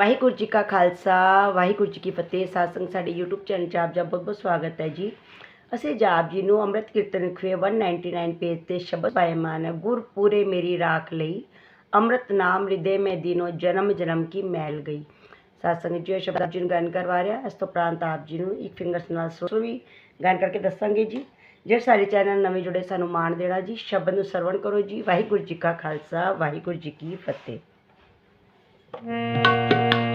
ਵਾਹਿਗੁਰੂ ਜੀ ਕਾ ਖਾਲਸਾ, ਵਾਹਿਗੁਰੂ ਜੀ ਕੀ ਫਤਿਹ। ਸਾਸੰਗ ਸਾਡੇ YouTube channel 'ਚ ਆਪ ਜੀ ਦਾ ਬਹੁਤ ਬਹੁਤ ਸਵਾਗਤ ਹੈ ਜੀ। ਅਸੀਂ ਜਾਪ ਜੀ ਨੂੰ ਅੰਮ੍ਰਿਤ ਕੀਰਤਨ ਖਵੇ 199 ਪੇਜ ਤੇ ਸ਼ਬਦ ਪਾਇਮਾਨ, ਗੁਰ ਪੂਰੇ ਮੇਰੀ ਰਾਖ ਲਈ, ਅੰਮ੍ਰਿਤ ਨਾਮ ਹਿਰਦੇ ਮੈਂ ਦਿਨੋ ਜਨਮ ਜਨਮ ਕੀ ਮੈਲ ਗਈ। ਸਾਸੰਗ ਜੀ, ਇਹ ਸ਼ਬਦ ਆਪ ਜੀ ਨੂੰ ਗਾਇਨ ਕਰਵਾ ਰਿਹਾ। ਇਸ ਤੋਂ ਉਪਰੰਤ ਆਪ ਜੀ ਨੂੰ ਇੱਕ ਫਿੰਗਰਸ ਨਾਲ ਸੋ ਵੀ ਗਾਇਨ ਕਰਕੇ ਦੱਸਾਂਗੇ ਜੀ। ਜਿਹੜੇ ਸਾਡੇ ਚੈਨਲ ਨਵੇਂ ਜੁੜੇ, ਸਾਨੂੰ ਮਾਣ ਦੇਣਾ ਜੀ। ਸ਼ਬਦ ਨੂੰ ਸਰਵਣ ਕਰੋ ਜੀ। ਵਾਹਿਗੁਰੂ ਜੀ ਕਾ ਖਾਲਸਾ, ਵਾਹਿਗੁਰੂ ਜੀ ਕੀ ਫਤਿਹ। Música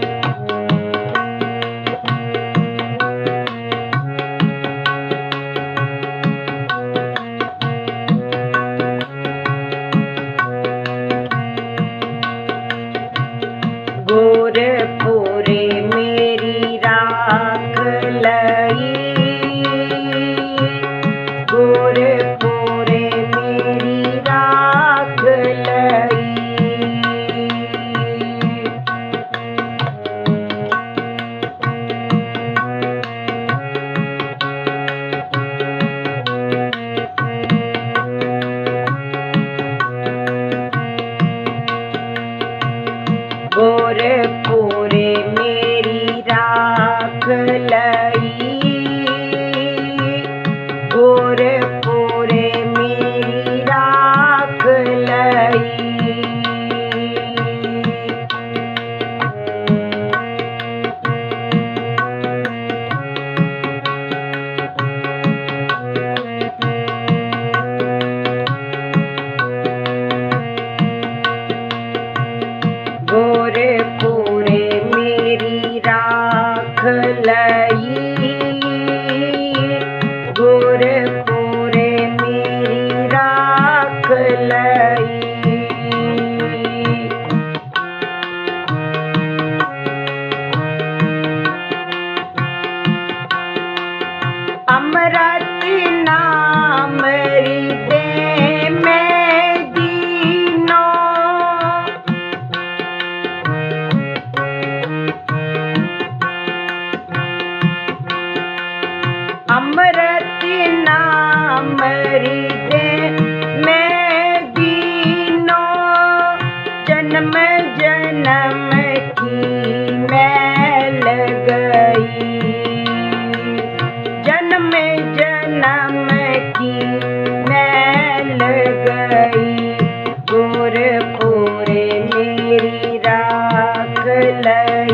ਰਾਖ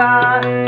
का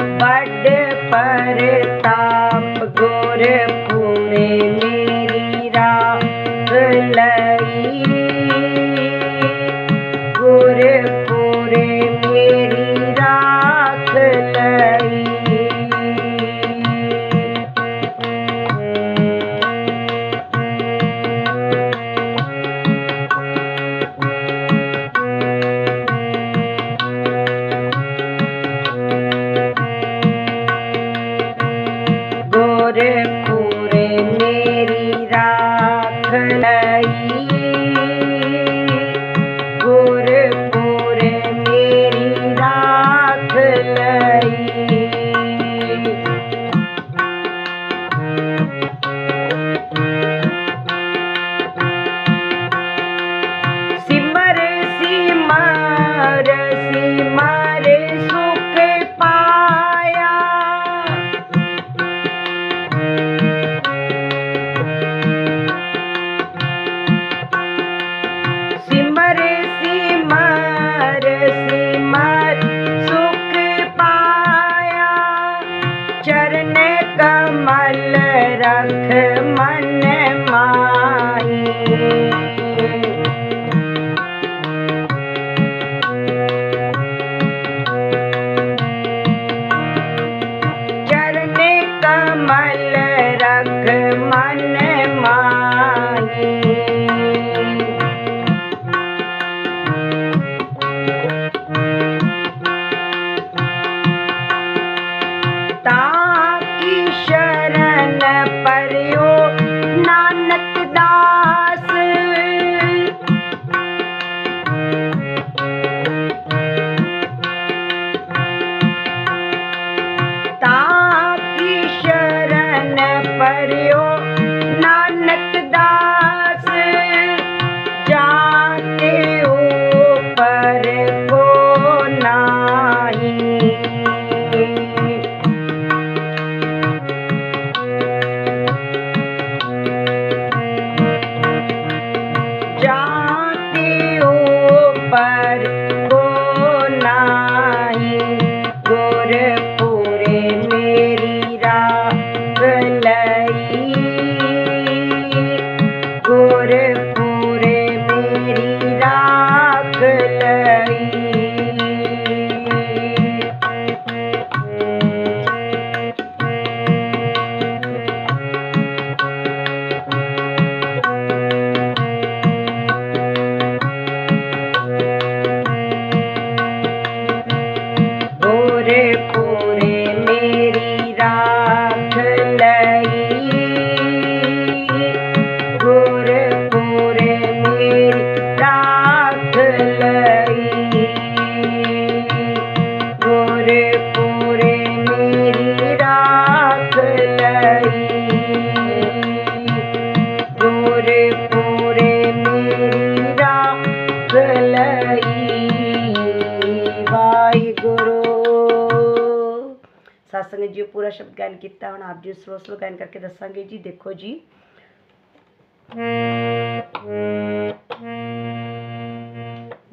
ਸ਼ਬਦ ਗਾਇਨ ਕੀਤਾ ਹੁਣ ਆਪ ਜੀ ਸਲੋ ਸਲੋ ਗਾਇਨ ਕਰਕੇ ਦੱਸਾਂਗੇ ਜੀ ਦੇਖੋ ਜੀ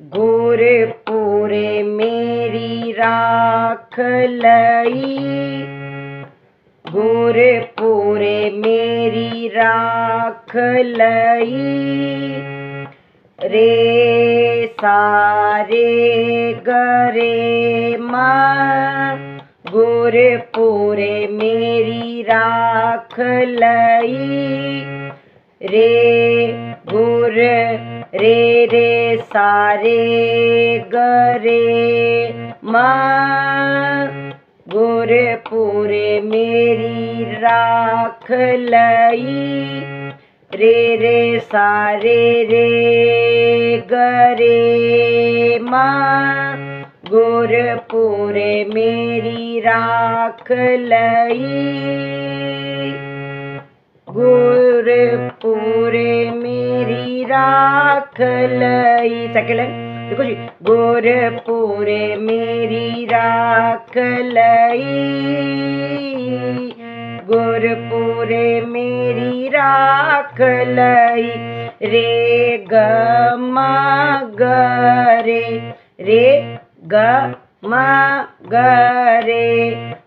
ਗੁਰਪੂਰੇ ਮੇਰੀ ਰਾਖ ਲਈ ਗੁਰਪੂਰੇ ਮੇਰੀ ਰਾਖ ਲਈ ਰੇ ਸਾਰੇ ਗਰੇ ਮਾ गुरपुरे मेरी राख लई। रे गुर, रे रे सारे गरे माँ। गुरपुरे मेरी राख लई। रे रे सारे रे गरे मा। गोरपुरे मेरी राख लई। गोरपुरे मेरी राख लई। सेकेंड देखो जी गोरपुरे मेरी राख लई। गोरपुरे मेरी राख लई। रे ग रे ग, मा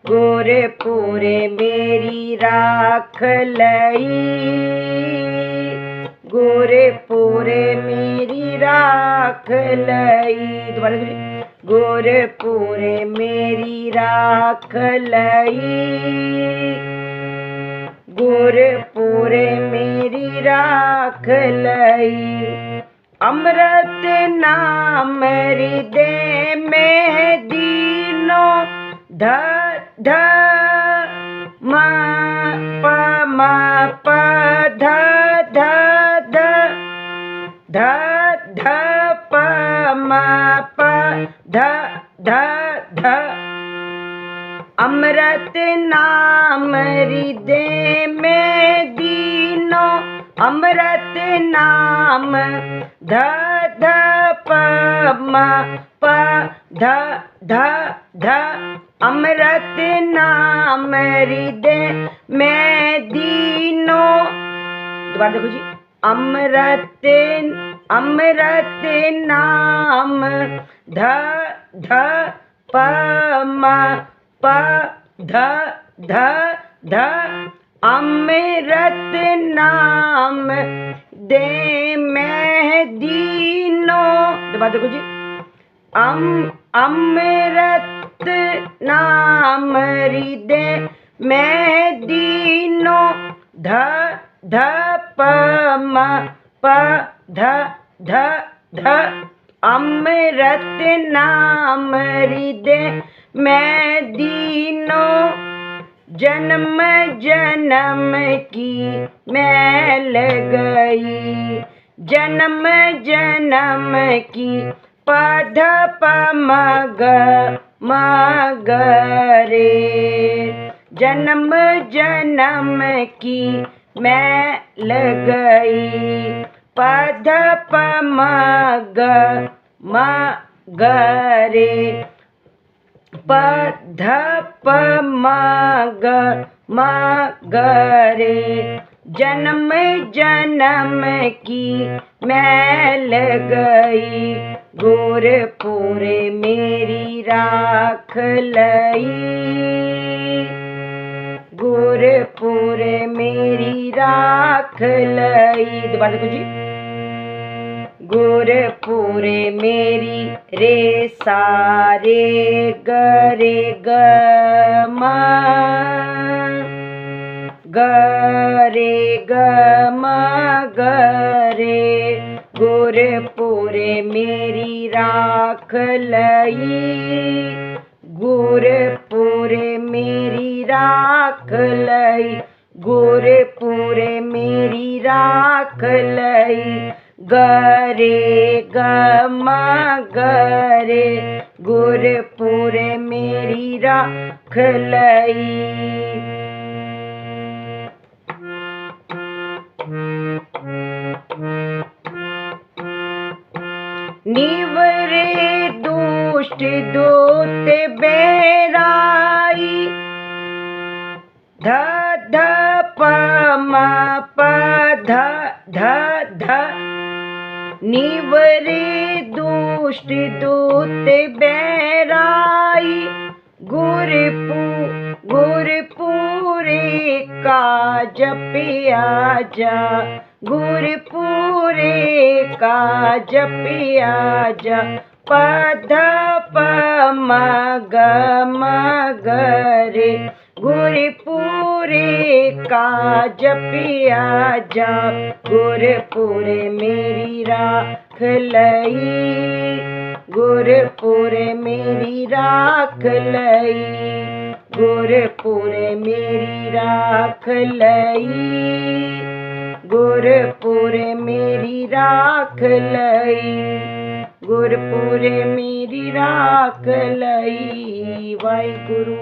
गोरे पूरे मेरी राख लई। गोरपुरे मेरी राख लई। दोबारा पूरे मेरी राख लई। गोरपुरे मेरी राख लई। अमृत नाम हृदय ध ध म, प म, प, ध ध ध ध ध, प, म, प, ध ध ध। अमृत नाम हृदय में दीनो। अमृत नाम ध ध, प, म, प, ध ध ध। अमृत नाम हृदय में दीनो। दोबारा देखो जी। अमृत अमृत नाम ध ध, प, म, प, ध ध ध अमृत नाम दे, मैं दीनो। दोबारा देखो जी। अम, अमृत मौत नाम दे मैं दीनो ध ध, प, म, प, ध ध ध, अमृत नाम दे मैं दीनो जन्म जन्म की मैल गई। जन्म जन्म की पध पमग मगरे। जन्म जन्म की मैल गई पध पमग मगरे प ध प म ग म ग जन्म जन्म की मैल गई गोरपुरे मेरी राख लई। गोरपुरे मेरी राख लई। दोबारा देखो जी। गुरपुरे मेरी रे सारे गरे ग गरे ग म गरे गुरपुरे मेरी राख लई। गुरपुरे मेरी राख लई। गुरपुरे मेरी राख लई। गरे गम गरे गुरपुरे मेरी राख लई। निवरे दुष्ट दूत बेराई। ध ध प म प ध ध ध। निवरे दुष्ट दूत बेराई। गुरपू गुरपुरे काज पिया जा गुरपुरे का जपिया जा पध प म ग का जपिया रे गुरपुरे मेरी राख लई। गुरपुरे मेरी राख लई। गुरपुरे मेरी राख लई। गुरपुर मेरी राख लई, गुरपुर मेरी राख लई। वाहे गुरु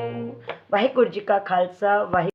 वाहे गुरु जी का खालसा, वाहे